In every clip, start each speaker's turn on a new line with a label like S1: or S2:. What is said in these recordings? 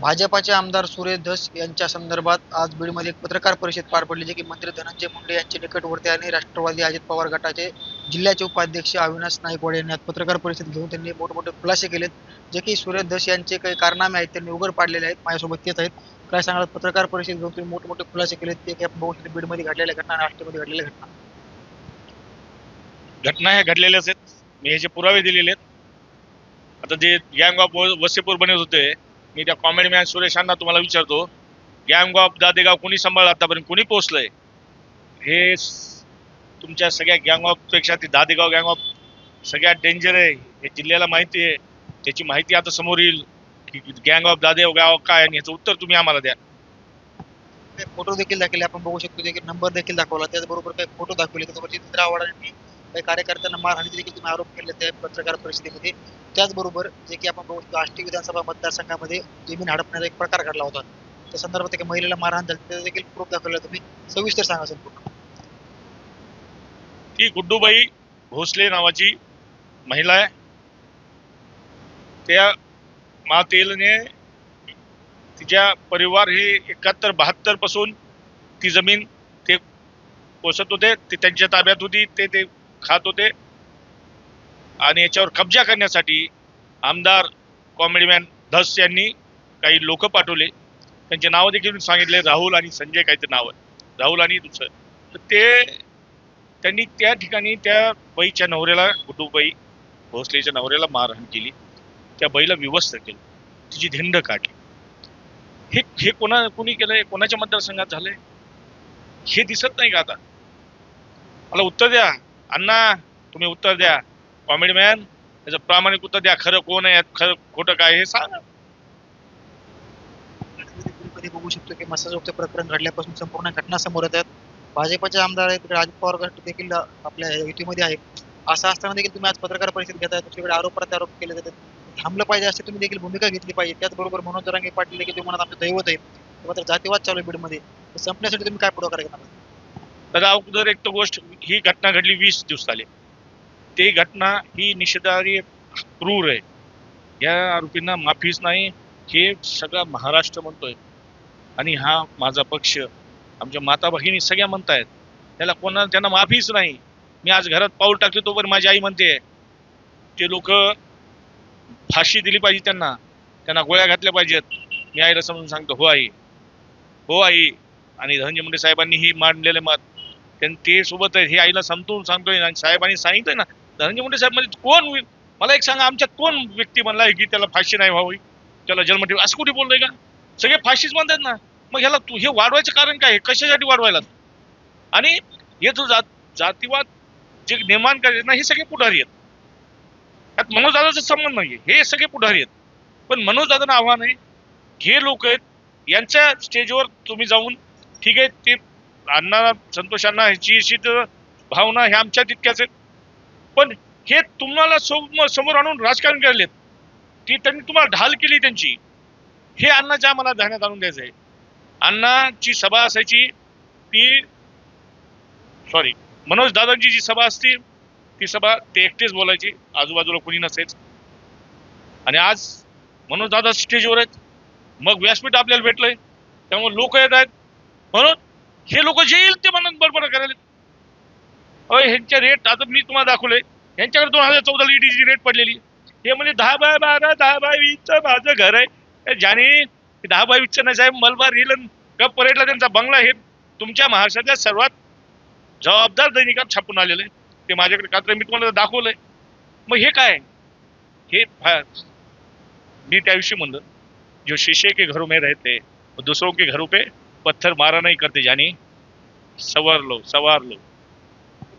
S1: भाजपाचे आमदार सुरेश धस यांच्या संदर्भात आज बीडमध्ये एक पत्रकार परिषद पार पडली जे की मंत्री धनंजय मुंडे यांचे निकटवर्ती आणि राष्ट्रवादी अजित पवार गटाचे जिल्ह्याचे उपाध्यक्ष अविनाश नाईकवाडे यांनी आज पत्रकार परिषद घेऊन त्यांनी मोठमोठे खुलासे केलेत जे की सुरेश धस यांचे काही कारनामे आहेत त्यांनी उघड पाडलेले आहेत माझ्यासोबत तेच आहेत. काय सांगाल? पत्रकार परिषद घेऊन तुम्ही मोठमोठे खुलासे केलेत ते काही बीडमध्ये घडलेल्या घटना आणि राष्ट्रमध्ये घडलेल्या घटना.
S2: घटना ह्या घडलेल्याच आहेत. मी ह्याचे पुरावे दिलेले आहेत आता जे गँग ऑफ वसेपूर बनवत होते मी त्या कॉमेडी मॅन सुरेशांना तुम्हाला विचारतो गँग ऑफ दादेगाव कोणी सांभाळलं आतापर्यंत? कोणी पोहोचलंय? हे तुमच्या सगळ्या गँग ऑफपेक्षा ते दादेगाव गँग ऑफ सगळ्यात डेंजर आहे हे जिल्ह्याला माहिती आहे. त्याची माहिती आता समोर येईल की गँग ऑफ दादेव गाव काय आणि याचं उत्तर तुम्ही आम्हाला द्या.
S1: फोटो देखील दाखवले आपण बघू शकतो नंबर देखील दाखवला. त्याचबरोबर काही फोटो दाखवले त्याच्यावर चित्र आव्हाडांनी काही कार्यकर्त्यांना मारहाणीचे देखील तुम्ही आरोप केले त्या पत्रकार परिषदेमध्ये. त्याचबरोबर जे की आपण बघू शकतो आष्टी विधानसभा मतदारसंघामध्ये जमीन हडपण्याचा एक प्रकार घडला होता. त्या संदर्भात एका महिलेला मारहाण झाली. त्याचा देखील प्रूफ दाखवला तुम्ही. सविस्तर सांगा सर पूर्ण
S2: ती गुड्डूबाई भोसले नावाची महिला आहे. त्या मातेलने तिच्या परिवार हे एकाहत्तर बहात्तरपासून ती जमीन ते पोसत होते. ते त्यांच्या ताब्यात होती. ते ते खात होते. आणि याच्यावर कब्जा करण्यासाठी आमदार कॉमेडीमॅन धस यांनी काही लोक पाठवले. त्यांचे नाव देखील सांगितले राहुल आणि संजय काहीतरी नाव आहे. राहुल आणि दुसरं. तर ते त्यांनी त्या ठिकाणी त्या बाईच्या नवऱ्याला गुड्डूबाई भोसलेच्या नवऱ्याला मारहाण केली. त्या बाईला विवस्त्र केलं. तिची धिंड काढली. हे हे कोणा कोणी केलंय? कोणाच्या मतदारसंघात झालंय? हे दिसत नाही का आता? मला उत्तर द्या. अण्णा तुम्ही उत्तर द्या. कॉमेडी मॅन त्याचं प्रामाणिक उत्तर द्या. खरं कोण आहे खरं खोटं काय हे सांगा.
S1: कधी बघू शकतो की मसाजोगचं प्रकरण घडल्यापासून संपूर्ण घटना समोर येतात. भाजपचे आमदार आहेत राज पवार गट देखील आपल्या युतीमध्ये आहे असं असताना देखील तुम्ही आज पत्रकार परिषद घेताय तुमच्याकडे आरोप प्रत्यारोप केले जातात. थांबलं पाहिजे अशी तुम्ही देखील भूमिका घेतली पाहिजे. त्याचबरोबर मनोज रांगे पाटील देखील तुम्हाला आमचं दैवत आहे ते मात्र जातीवाद चालू आहे बीडमध्ये. संपण्यासाठी तुम्ही काय पुढाकार घेणार?
S2: तर अगोदर एक तर गोष्ट ही घटना घडली वीस दिवसाले. ती घटना ही निषेधार्य क्रूर आहे. या आरोपींना माफीच नाही हे सगळा महाराष्ट्र म्हणतोय. आणि हा माझा पक्ष आमच्या माता भगिनी सगळ्या म्हणतायत. त्याला कोणाला त्यांना माफीच नाही. मी आज घरात पाऊल टाकले तोवर माझी आई म्हणते. ते लोक फाशी दिली पाहिजे त्यांना. त्यांना गोळ्या घातल्या पाहिजेत. मी आईला समजून सांगतो हो आई. हो आई. आणि धनंजय मुंडे साहेबांनी ही मांडलेले मत त्यांनी ते सोबत आहेत हे आईला समतून सांगतोय आणि साहेबांनी सांगितलं ना धनंजय मुंडे साहेब म्हणजे कोण होईल? मला एक सांगा आमच्या कोण व्यक्ती म्हणला की त्याला फाशी नाही व्हावी? त्याला जन्मठेव असं कुठे बोललोय का? सगळे फाशीच म्हणतात ना. मग ह्याला तू हे वाढवायचं कारण काय कशासाठी वाढवायला आणि हे जो जात जातीवाद जे निर्माण करायचे ना हे सगळे पुढारी आहेत. त्यात मनोज दादाचा संबंध नाही हे सगळे पुढारी आहेत. पण मनोज दादांना आव्हान आहे हे लोक आहेत यांच्या स्टेजवर तुम्ही जाऊन ठीक आहे ते अण्णा संतोषांना ह्याची अशी तर भावना ह्या आमच्या तितक्याच आहेत. पण हे तुम्हाला सम- समोर आणून राजकारण केलेत ती त्यांनी तुम्हाला ढाल केली त्यांची. हे अण्णाच्या मला ध्यानात आणून द्यायचं आहे अण्णाची सभा असायची ती सॉरी मनोज दादांची जी सभा असते ती सभा ते एकटेच बोलायची आजूबाजूला कोणी नसेच. आणि आज मनोज दादा स्टेजवर आहेत. मग व्यासपीठ आपल्याला भेटलंय त्यामुळे लोक येत आहेत. म्हणून हे लोक जे येईल ते म्हणून बरोबर करायला. अय ह्यांच्या रेट आता मी तुम्हाला दाखवलंय ह्यांच्याकडे दोन हजार चौदा ईडीची रेट पडलेली. हे म्हणजे दहा बाय बारा दहा बाय वीसचं माझं घर आहे. ज्याने दहा बाय वीसचं नाही साहेब मलबार हिल कप परेडला त्यांचा बंगला हे तुमच्या महाराष्ट्राच्या सर्वात जबाबदार दैनिकात छापून आलेलं आहे. ते माझ्याकडे कात्र मी तुम्हाला दाखवलंय. मग हे काय? हे मी त्याविषयी म्हणलं. जो शिष्य के घरों में रहते वो दूसरों के घरों पे पत्थर मारा नहीं करते जानी सवार लो सवार लो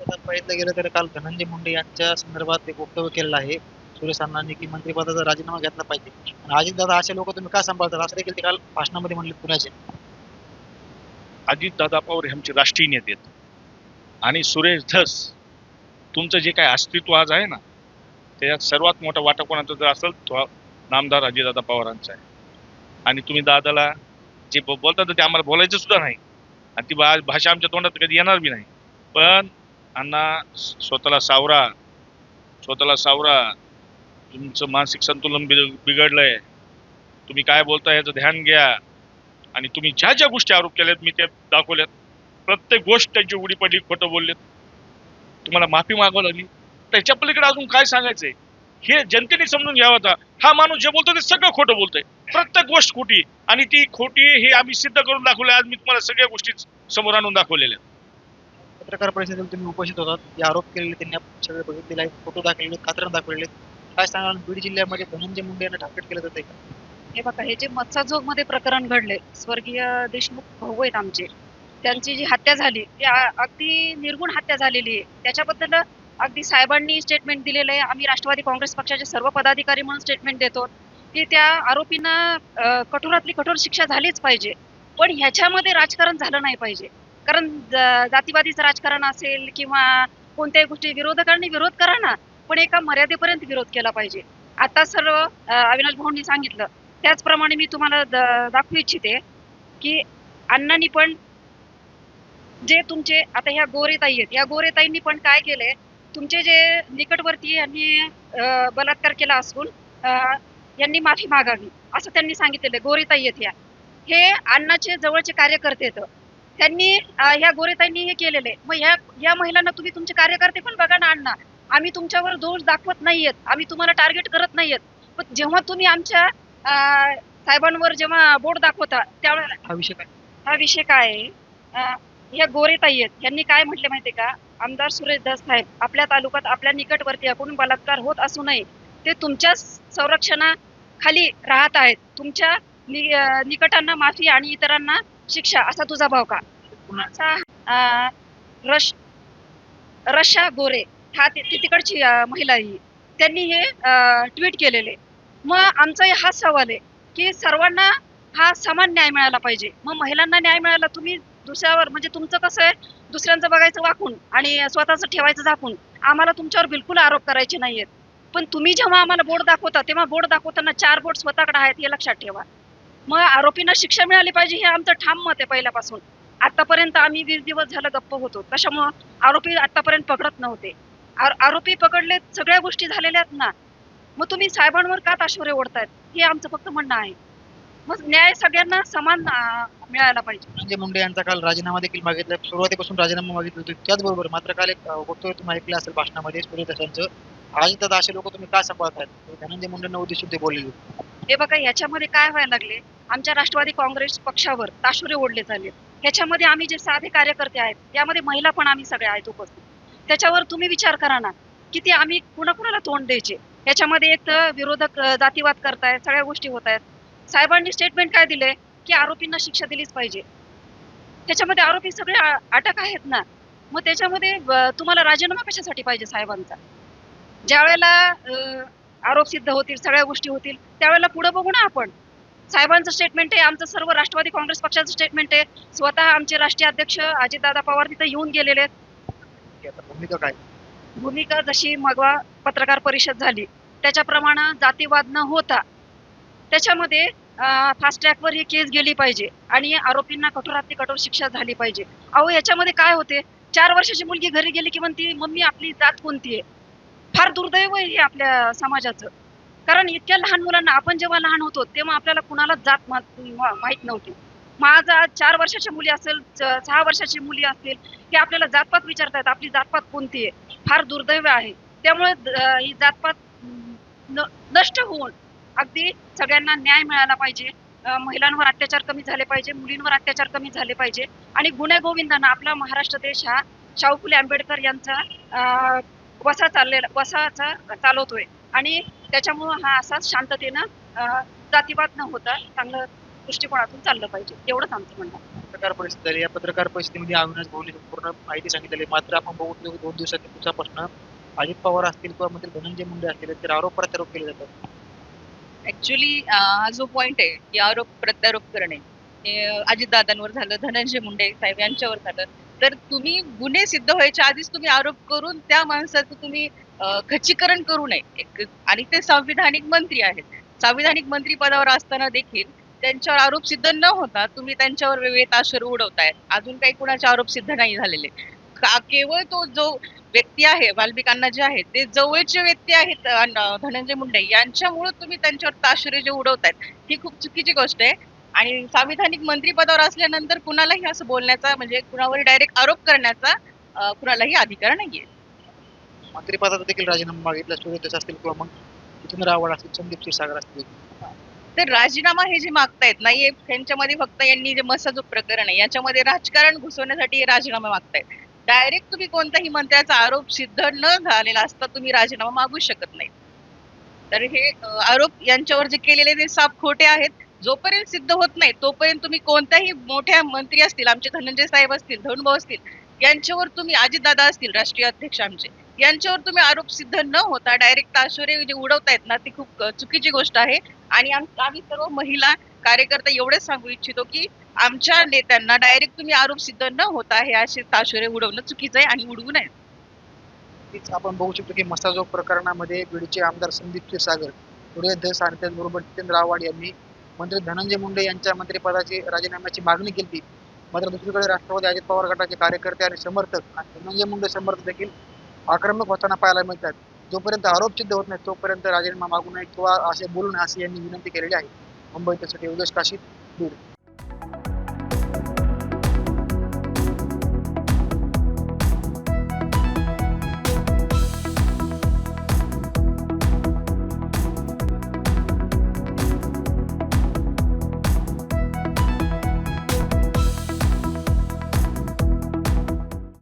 S1: आता पाहिलं गेलं तर काल धनंजय मुंडे यांच्या संदर्भात एक वक्तव्य केलेलं आहे. सुरेश अण्णांनी की मंत्रिपदाचा राजीनामा घेतला पाहिजे. आणि अजित दादा असे लोक तुम्ही का सांभाळतात असं देखील ते काल भाषणामध्ये म्हणले पुण्याचे.
S2: अजित दादा पवार हे आमचे राष्ट्रीय नेते आहेत. आणि सुरेश धस तुमचं जे काय अस्तित्व आज आहे ना त्याच्यात सर्वात मोठा वाटा कोणाचा जर असेल तो नामदार अजितदादा पवारांचा आहे. आणि तुम्ही दादाला जे ब- बोलतात ते आम्हाला बोलायचं सुद्धा नाही. आणि ती भा- भाषा आमच्या तोंडात कधी येणार बी नाही. पण अण्णा स्वतःला सावरा स्वतःला सावरा तुमचं मानसिक संतुलन बिघ- बिघडलंय. तुम्ही काय बोलता याचं ध्यान घ्या. आणि तुम्ही ज्या ज्या गोष्टी आरोप केल्यात मी त्या दाखवल्यात. प्रत्येक गोष्ट त्यांची उडी पडली खोटं बोललेत. तुम्हाला माफी मागावं लागली. त्याच्या पलीकडे अजून काय सांगायचंय? हे जनतेने समजून घ्यावं आता हा माणूस जे बोलतो ते सगळं खोटं बोलतोय. प्रत्येक गोष्ट खोटी आणि ती खोटी हे आम्ही सिद्ध करून दाखवलं आज मी तुम्हाला सगळ्या गोष्टी समोर आणून दाखवलेल्या.
S1: पत्रकार परिषदेला तुम्ही उपस्थित होतात. जे आरोप केलेले त्यांनी आपण सगळे बघितलेले आहेत. फोटो दाखवलेले कात्रण दाखवलेले. काय सांगाल? बीड जिल्ह्यामध्ये धनंजय मुंडे यांना टार्गेट केलं जाते का?
S3: हे बघा हे जे मत्साजोगमध्ये प्रकरण घडले स्वर्गीय देशमुख भाऊ आहेत आमचे. त्यांची जी हत्या झाली ती अगदी निर्गुण हत्या झालेली आहे. त्याच्याबद्दल अगदी साहेबांनी स्टेटमेंट दिलेलं आहे. आम्ही राष्ट्रवादी काँग्रेस पक्षाचे सर्व पदाधिकारी म्हणून स्टेटमेंट देतो. की त्या आरोपींना कठोरातली कठोर शिक्षा झालीच पाहिजे. पण ह्याच्यामध्ये राजकारण झालं नाही पाहिजे. कारण ज- जातीवादीचं राजकारण असेल किंवा कोणत्याही गोष्टी विरोधकांनी विरोध करा ना. पण एका मर्यादेपर्यंत विरोध केला पाहिजे. आता सर्व अविनाश भाऊंनी सांगितलं. त्याचप्रमाणे मी तुम्हाला दाखवू इच्छिते की अण्णांनी पण जे तुमचे आता ह्या गोरेताई आहेत. या गोरेताईंनी पण काय केलंय? तुमचे जे निकटवर्ती यांनी बलात्कार केला असून यांनी माफी मागावी असं त्यांनी सांगितलेलं गोरेताई आहेत या. हे अण्णाचे जवळचे कार्यकर्ते आहेत. त्यांनी ह्या गोरेताईंनी हे केलेलं मग ह्या या महिलांना तुम्ही तुमचे कार्यकर्ते पण बघा ना अण्णा. आम्ही तुमच्यावर दोष दाखवत नाहीयेत आम्ही तुम्हाला टार्गेट करत नाहीयेत पण जेव्हा तुम्ही आमच्या साहेबांवर जेव्हा बोट दाखवता त्यावेळेला
S1: हा विषय काय?
S3: हा विषय काय आहे? या गोरेताई आहेत. यांनी काय म्हटले माहितीये का? आमदार सुरेश दास साहेब आपल्या तालुक्यात आपल्या निकटवर्ती एकूण बलात्कार होत असू नये. ते तुमच्या संरक्षणाखाली राहत आहेत. तुमच्या नि- निकटांना माफी आणि इतरांना शिक्षा असा तुझा भाव का? रश रशा गोरे हा तिकडची महिला आहे ही. त्यांनी हे ट्विट केलेले. मग आमचा हाच सवाल आहे की सर्वांना हा समान न्याय मिळाला पाहिजे. मग महिलांना न्याय मिळाला तुम्ही दुसऱ्यावर म्हणजे तुमचं कसं आहे दुसऱ्यांचं बघायचं वाकून आणि स्वतःचं ठेवायचं झाकून आम्हाला तुमच्यावर बिलकुल आरोप करायचे नाहीयेत. पण तुम्ही जेव्हा आम्हाला बोर्ड दाखवता तेव्हा बोर्ड दाखवताना चार बोर्ड स्वतःकडे आहेत हे लक्षात ठेवा. मग आरोपींना शिक्षा मिळाली पाहिजे हे आमचं ठाम मत आहे पहिल्यापासून. आतापर्यंत आम्ही वीस दिवस झालं गप्प होतो. त्याच्यामुळं आरोपी आतापर्यंत पकडत नव्हते. आर- आरोपी पकडले सगळ्या गोष्टी झालेल्या आहेत ना. मग तुम्ही साहेबांवर का ताशोरे ओढतायत? हे आमचं फक्त म्हणणं आहे. मग न्याय सगळ्यांना समान मिळायला पाहिजे.
S1: धनंजय मुंडे यांचा काल राजीनामा देखील मागितला. सुरुवातीपासून राजीनामा मागितला होता. त्याचबरोबर मात्र काल एक वक्तव्य तुम्ही ऐकलं असेल भाषणामध्ये सूर्यदासांचं आज दादा असे लोक तुम्ही का सांभाळतायत धनंजय मुंडेंना उद्देशून ते बोललेले
S3: हे बघा याच्यामध्ये काय व्हायला लागले? आमच्या राष्ट्रवादी काँग्रेस पक्षावर ताशुरे ओढले चालले ह्याच्यामध्ये आम्ही जे साधे कार्यकर्ते आहेत त्यामध्ये महिला पण आम्ही सगळे आहेत उपस्थित. त्याच्यावर तुम्ही विचार करा ना की ते आम्ही कुणाकुणाला तोंड द्यायचे? याच्यामध्ये एक तर विरोधक जातीवाद करतायत सगळ्या गोष्टी होत आहेत साहेबांनी स्टेटमेंट काय दिले की आरोपींना शिक्षा दिलीच पाहिजे. त्याच्यामध्ये आरोपी सगळे अटक आहेत ना. मग त्याच्यामध्ये तुम्हाला राजीनामा कशासाठी पाहिजे साहेबांचा? ज्या वेळेला आरोप सिद्ध होतील सगळ्या गोष्टी होतील त्यावेळेला पुढे बघू ना आपण. साहेबांचं स्टेटमेंट आहे आमचं सर्व राष्ट्रवादी काँग्रेस पक्षाचं स्टेटमेंट आहे. स्वतः आमचे राष्ट्रीय अध्यक्ष अजितदादा पवार तिथे येऊन गेलेले
S1: भूमिका काय?
S3: भूमिका जशी मगवा पत्रकार परिषद झाली त्याच्याप्रमाणे जातीवाद न होता त्याच्यामध्ये फास्ट ट्रॅकवर ही केस गेली पाहिजे आणि आरोपींना कठोरातली कठोर शिक्षा झाली पाहिजे. अहो याच्यामध्ये काय होते? चार वर्षाची मुलगी घरी गेली की म्हणती मम्मी आपली जात कोणती आहे? फार दुर्दैव आहे हे आपल्या समाजाचं. कारण इतक्या लहान मुलांना आपण जेव्हा लहान होतो तेव्हा आपल्याला कुणालाच जात मा- नव्हती. माझा आज चार वर्षाच्या मुली असेल च- सहा वर्षाची मुली असतील की आपल्याला जातपात विचारतात आपली जातपात कोणती आहे? फार दुर्दैव आहे. त्यामुळे ही जातपात न- नष्ट होऊन अगदी सगळ्यांना न्याय मिळाला पाहिजे. महिलांवर अत्याचार कमी झाले पाहिजे मुलींवर अत्याचार कमी झाले पाहिजे. आणि गुन्हे आपला महाराष्ट्र देश हा शाहू फुले आंबेडकर यांचा अं, वसा चाललेला वसाचा चालवतोय. आणि त्याच्यामुळं हा असाच शांततेनं अं, जातीवाद न होता चांगलं दृष्टिकोनातून चाललं पाहिजे. एवढंच आमचं म्हणणं
S1: पत्रकार परिषद झाली. या पत्रकार परिषदेमध्ये अविनाश भाऊनी पूर्ण माहिती सांगितलेली मात्र आपण बघू दोन दिवसात पुढचा प्रश्न अजित पवार असतील किंवा मंत्री धनंजय मुंडे असतील तर आरोप प्रत्यारोप केले जातात.
S4: ऍक्च्युली हा जो पॉइंट आहे की आरोप प्रत्यारोप करणे हे अजितदादांवर झालं धनंजय मुंडे साहेब यांच्यावर झालं. तर तुम्ही गुन्हे सिद्ध व्हायच्या आधीच तुम्ही आरोप करून त्या माणसाचं तुम्ही खचीकरण खच्चीकरण करू नये. एक आणि ते संविधानिक मंत्री आहेत. संविधानिक मंत्री पदावर असताना देखील त्यांच्यावर आरोप सिद्ध न होता तुम्ही त्यांच्यावर वेगळे ताशर उडवताय. अजून काही कुणाचे आरोप सिद्ध नाही झालेले. केवळ तो जो व्यक्ती आहे वाल्मिकांना जे आहेत ते जवळचे व्यक्ती आहेत धनंजय मुंडे. यांच्यामुळे तुम्ही त्यांच्यावर ताशुरे जे उडवतायत ही खूप चुकीची गोष्ट आहे. आणि संविधानिक मंत्रीपदावर असल्यानंतर कुणालाही असं बोलण्याचा म्हणजे कुणावर डायरेक्ट आरोप करण्याचा कुणालाही अधिकार नाहीये.
S1: मंत्रिपदाचा देखील राजीनामा मागितला सूर्य धस असतील किंवा मग जितेंद्र आव्हाड असतील संदीप क्षीरसागर असतील.
S4: तर राजीनामा हे जे मागतायत नाहीये त्यांच्यामध्ये फक्त यांनी जे मसाजो प्रकरण आहे याच्यामध्ये राजकारण घुसवण्यासाठी हे राजीनामा मागतायत. डायरेक्ट तुम्ही कोणत्याही मंत्र्याचा आरोप सिद्ध न झालेला असता तुम्ही राजीनामा मागू शकत नाही तर हे आरोप यांच्यावर जे केलेले ते साप खोटे आहेत. जोपर्यंत सिद्ध होत नाही तोपर्यंत तुम्ही कोणत्याही मोठ्या मंत्री असतील आमचे धनंजय साहेब असतील धनुभाऊ असतील यांच्यावर तुम्ही अजितदादा असतील राष्ट्रीय अध्यक्ष आमचे. यांच्यावर तुम्ही आरोप सिद्ध न होता डायरेक्ट ताशोरे जे उडवतायत ना ती खूप चुकीची गोष्ट आहे. आणि आम्ही सर्व महिला कार्यकर्ता एवढेच सांगू इच्छितो की आमच्या नेत्यांना डायरेक्ट तुम्ही आरोप सिद्ध न होता हे असे ताशोरे उडवणं चुकीचं आहे आणि उडवू नये
S1: आपण बघू शकतो की मसाजो प्रकरणामध्ये बीडचे आमदार संदीप क्षीरसागर सूर्य धस आणि त्याचबरोबर जितेंद्र आव्हाड यांनी मंत्री धनंजय मुंडे यांच्या मंत्रिपदाची राजीनाम्याची मागणी केली मात्र दुसरीकडे राष्ट्रवादी अजित पवार गटाचे कार्यकर्ते आणि समर्थक आणि धनंजय मुंडे समर्थक देखील आक्रमक होताना पाहायला मिळतात. जोपर्यंत आरोप सिद्ध होत नाही तोपर्यंत राजीनामा मागू नये किंवा असे बोलू नये अशी यांनी विनंती केलेली आहे. मुंबई त्यासाठी योगेश काशीद दूर